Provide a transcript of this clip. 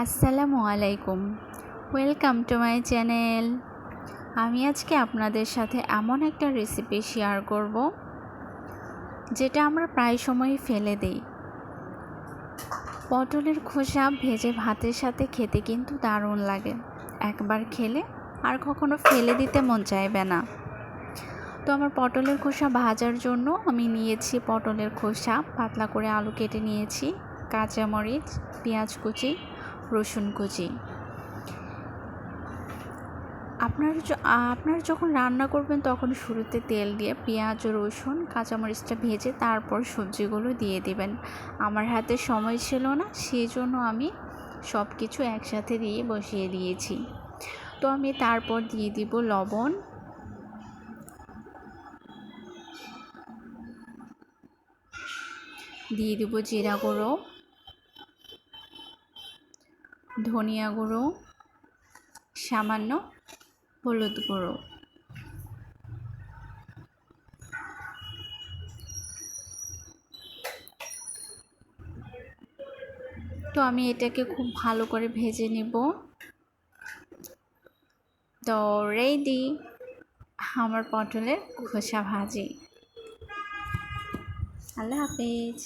আসসালামু আলাইকুম। Welcome to my channel আমি আজকে আপনাদের সাথে এমন একটা রেসিপি শেয়ার করব, যেটা আমরা প্রায় সময়ই ফেলে দিই। পটলের খোসা ভেজে ভাতের সাথে খেতে কিন্তু দারুণ লাগে। একবার খেলে আর কখনো ফেলে দিতে মন চাইবে না। তো আমার পটলের খোসা ভাজার জন্য আমি নিয়েছি পটলের খোসা, পাতলা করে আলু কেটে নিয়েছি, কাঁচামরিচ, পেঁয়াজ কুচি রসুন কুচি। আপনার আপনার যখন রান্না করবেন তখন শুরুতে তেল দিয়ে পেঁয়াজ রসুন, কাঁচামরিচটা ভেজে তারপর সবজিগুলো দিয়ে দিবেন। আমার হাতে সময় ছিল না সেই জন্য আমি সব কিছু একসাথে দিয়ে বসিয়ে দিয়েছি। তো আমি তারপর দিয়ে দিব লবণ। দিয়ে দিব জিরা গুঁড়ো। ধনিয়া গুঁড়ো, সামান্য হলুদ গুঁড়ো। তো আমি এটাকে খুব ভালো করে ভেজে নেব। তো রেডি আমার পটলের খোসা ভাজি। আল্লাহ হাফিজ।